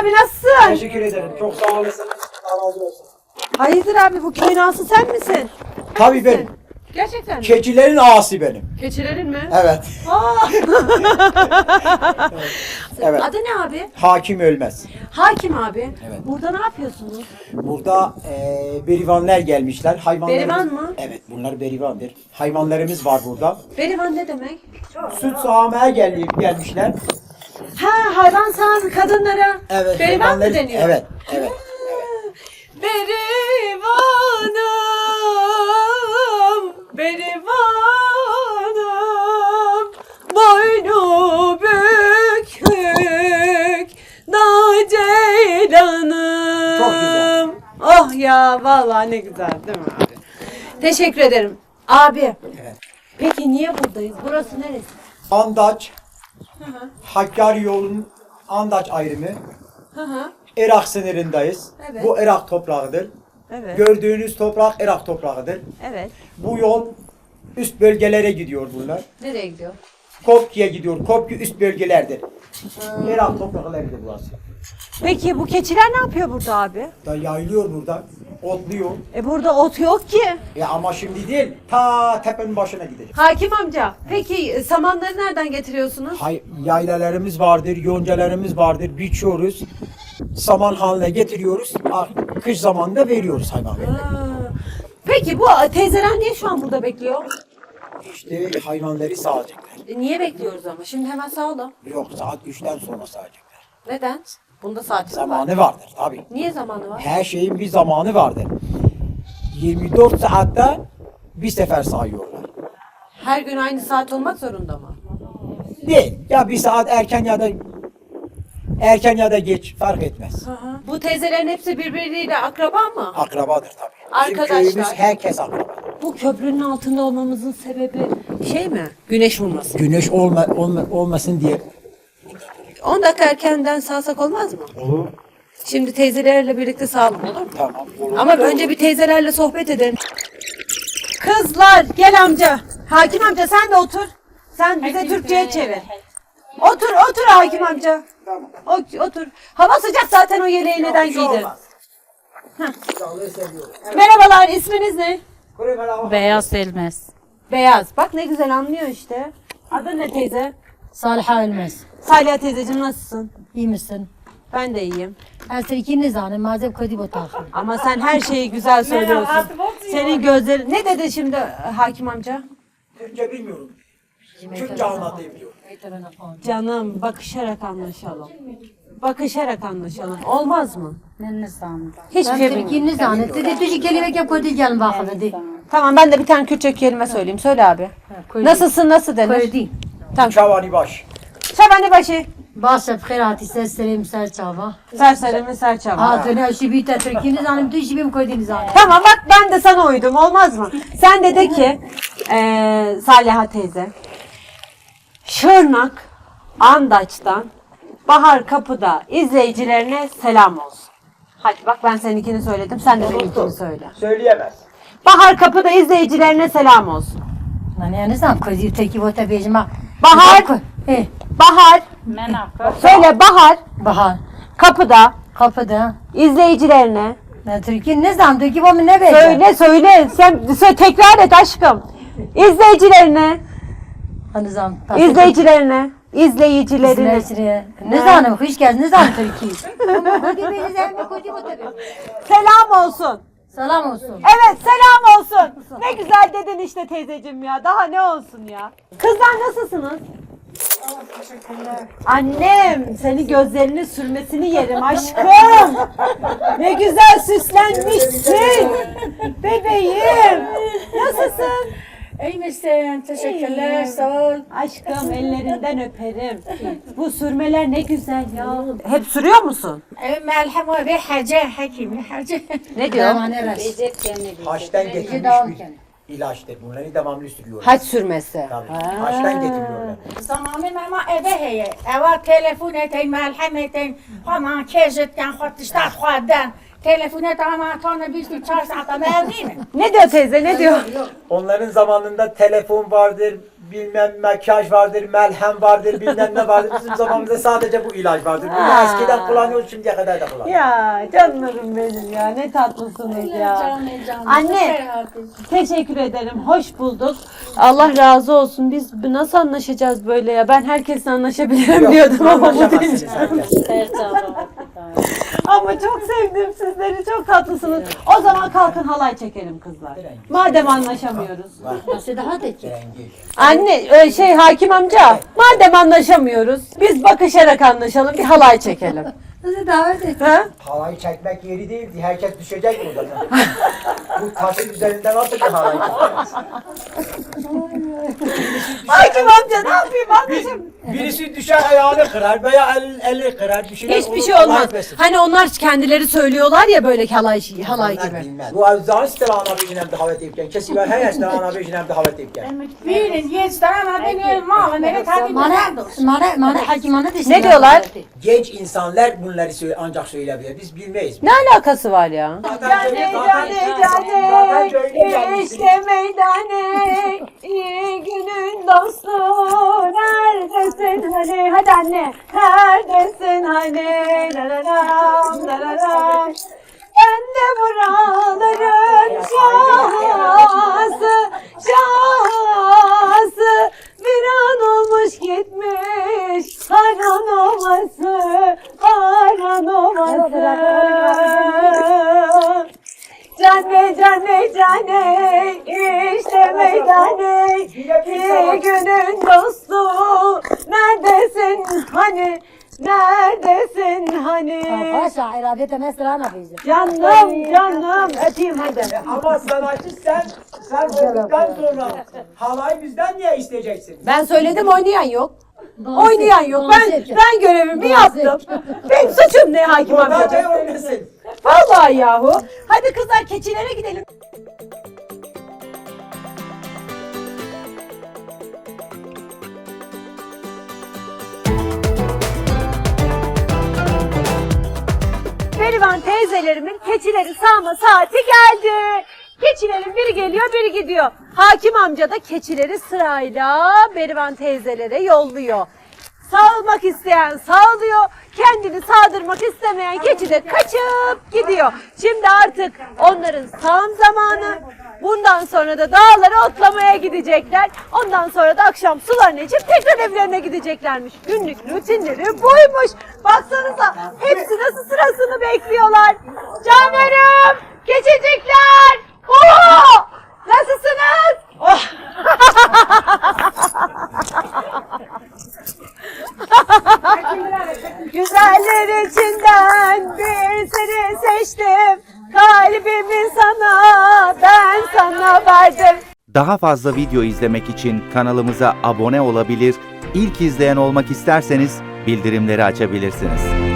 abi nasılsın? Teşekkür ederim. Çok sağ olasınız. Allah razı olsun. Hayırdır abi bu köyün ağası sen misin? Tabii benim. Gerçekten mi? Keçilerin ağası benim. Keçilerin mi? Evet. Evet. Adı ne abi? Hakim ölmez. Hakim abi. Evet. Burada ne yapıyorsunuz? Burada eee berivanlar gelmişler. Hayvanlarımız... Berivan mı? Evet bunlar berivandır. Hayvanlarımız var burada. Berivan ne demek? Süt sağmaya gel gelmişler. Ha hayvan sağan kadınlara Evet. berivan mı deniyor? Evet. Evet. Berivanım, berivanım, boynu bükük, da ceylanım. Çok güzel. Oh ya vallahi ne güzel değil mi abi? Teşekkür ederim. Abi, Evet. peki niye buradayız? Burası neresi? Andaç. Hakkari yolunun Andaç ayrımı. Hı hı. Irak sınırındayız. Evet. Bu Irak toprağıdır. Evet. Gördüğünüz toprak Irak toprağıdır. Evet. Bu yol üst bölgelere gidiyor bunlar. Nereye gidiyor? Kopki'ye gidiyor. Kopki üst bölgelerdir. Irak topraklarıdır burası. Peki bu keçiler ne yapıyor burada abi? Da yayılıyor burada. Otluyor. E burada ot yok ki. Ya ama şimdi değil. Ta tepenin başına gidecek. Hakim amca, peki e, samanları nereden getiriyorsunuz? Hay, yaylalarımız vardır, yoncalarımız vardır. Biçiyoruz. Saman haline getiriyoruz. Kış zamanında veriyoruz hayvanlara. Ha. Peki bu teyzeler niye şu an burada bekliyor? İşte hayvanları sağacaklar. E, niye bekliyoruz ama? Şimdi hemen sağalım. Yok saat 3'ten sonra sağacaklar. Neden? Bunda saati. Zamanı vardır tabii. Niye zamanı var? Her şeyin bir zamanı vardır. 24 saatte bir sefer sayıyorlar. Her gün aynı saat olmak zorunda mı? Değil. Ya bir saat erken ya da erken ya da geç fark etmez. Bu teyzelerin hepsi birbiriyle akraba mı? Akrabadır tabii. Bizim Arkadaşlar. köyümüz herkes akraba. Bu köprünün altında olmamızın sebebi şey mi? Güneş vurması. Güneş olma, olma, olmasın diye. 10 dakika erkenden sağsak olmaz mı? Olur. Şimdi teyzelerle birlikte sağalım olur mu? Tamam. Olur. Ama önce bir teyzelerle sohbet edelim. Kızlar gel amca. Hakim amca sen de otur. Sen bize Türkçe'ye çevir. Otur otur hakim amca. Tamam. O- Otur. Hava sıcak zaten o yeleği neden şey giydin? Merhabalar isminiz ne? Beyaz Elmez. Beyaz. Bak ne güzel anlıyor işte. Adın ne teyze? Saliha Elmez. Salih teyzeciğim nasılsın? İyi misin? Ben de iyiyim. Eserki ne zanı mazep kodi botakı. Ama sen her şeyi güzel söylüyorsun. Senin gözlerin... Ne dedi şimdi hakim amca? Türkçe bilmiyorum. Türkçe anlatabiliyorum. Canım bakışarak anlaşalım. Bakışarak anlaşalım. Olmaz mı? Ne ne zanı? Hiçbir şey bilmiyorum. Ne zanı? Dedi tuşi kelime ke kodi gel bakı dedi. Tamam ben de bir tane Kürtçe kelime söyleyeyim. Söyle abi. Nasılsın nasıl denir? Kodi. Tamam. Şavani baş. Şabani başı. Başa bkhirati seslerim serçava. Serserimi serçama. Hatırı aşı bita Türkiye ne zanı? Tuşi bim kodi ne zanı? Tamam bak ben de sana uydum olmaz mı? Sen de de ki eee Saliha teyze. Şırnak Andaç'tan Bahar Kapı'da izleyicilerine selam olsun. Hadi bak ben seninkini söyledim sen de benimkini söyle. Söyleyemez. Bahar Kapı'da izleyicilerine selam olsun. Lan ne zanı? Kodi teki bota bejma. Bahar. Eh, Bahar söyle Bahar bahar. Kapı'da Kapıda. izleyicilerine Ne Türkiye ne zanı? Teki bu ne bejma? söyle söyle sen söyle, tekrar et aşkım. İzleyicilerine Hani zan? izleyicilerine izleyicilerine İzleyicilerine. Ne zanı? Hoş geldin. Ne zanı Türkiye? Selam olsun. Selam olsun. Evet selam olsun. Ne güzel dedin işte teyzeciğim ya. Daha ne olsun ya. Kızlar nasılsınız? Annem seni gözlerini sürmesini yerim aşkım. Ne güzel süslenmişsin. Bebeğim. Nasılsın? İyi misin? Teşekkürler, sağ ol. Aşkım ellerinden öperim. Bu sürmeler ne güzel ya. Hep sürüyor musun? Melhem ve hace, hakim, hace. Ne diyor? Haçtan getirmiş bir ilaçtır. Bunları devamlı sürüyorlar. Haç sürmesi. Tabii. Haçtan getiriyorlar. Zamanın ama eve heye. Eva telefon etin, melhem etin. Ama kezetten, xattıştan, xaddan. Telefon et ama tane bir sürü çar saat ama evliyim. Ne diyor teyze ne diyor? Onların zamanında telefon vardır, bilmem makyaj vardır, melhem vardır, bilmem ne vardır. Bizim zamanımızda sadece bu ilaç vardır. Bunu eskiden kullanıyoruz, şimdiye kadar da kullanıyoruz. Ya canlarım benim ya ne tatlısınız ya. Anne. Teşekkür ederim. Hoş bulduk. Allah razı olsun. Biz nasıl anlaşacağız böyle ya? Ben herkesle anlaşabilirim Yok, diyordum ama bu anlaşamazsınız değil. herkes. Ama çok sevdim sizleri. Çok tatlısınız. O zaman kalkın halay çekelim kızlar. Madem anlaşamıyoruz. Nasıl daha da. Anne e, şey hakim amca madem anlaşamıyoruz biz bakışarak anlaşalım bir halay çekelim. Nasıl daha da ki? ha? Halayı çekmek yeri değildi. Herkes düşecek buradan. bu taşın üzerinden nasıl bir halay Hakim amca ne yapayım anlaşam. Birisi düşer ayağını kırar veya el, eli kırar. Bir şeyler Hiçbir olur, şey Allah olmaz. etmesin. Hani onlar kendileri söylüyorlar ya böyle halay halay Onlar gibi. bilmez. Bu avzanı stelana bejinem davet edipken. Kesi var her stelana bejinem davet edipken. Birin, yedistan adını malı, ne tabii Mana, mana, mana hakimane de Ne diyorlar? Genç insanlar bunları söyle, ancak söyleyebilir. Biz bilmeyiz. Ne alakası var ya? Cane cane işte meydane iyi günün dostu neredesin hani? Hadi anne neredesin hani? Lalalam lalalam ben de buraların şahsı şahsı. Bir an olmuş gitmiş hayran olması neredesin hani? Paşa, irabete mesela ne yapacağız? canım canım. Öpeyim hadi. Ama sanatçı sen, sen olduktan sonra halayı bizden niye isteyeceksin? ben söyledim oynayan yok. Oynayan yok. Ben ben görevimi yaptım. Benim suçum ne hakim amca oynasın. vallahi yahu. Hadi kızlar keçilere gidelim Teyzelerimin keçileri sağma saati geldi. Keçilerin biri geliyor biri gidiyor. Hakim amca da keçileri sırayla Berivan teyzelere yolluyor. Sağılmak isteyen sağlıyor, kendini sağdırmak istemeyen keçi de kaçıp gidiyor. Şimdi artık onların sağım zamanı. Bundan sonra da dağlara otlamaya gidecekler. Ondan sonra da akşam sularını içip tekrar evlerine gideceklermiş. Günlük rutinleri buymuş. Baksanıza hepsi nasıl sırasını bekliyorlar. Canlarım, geçecekler. Oo! Nasılsınız? Oh! Güzeller içinden bir seni seçtim. Kalbimi sana, ben sana verdim. Daha fazla video izlemek için kanalımıza abone olabilir, ilk izleyen olmak isterseniz bildirimleri açabilirsiniz.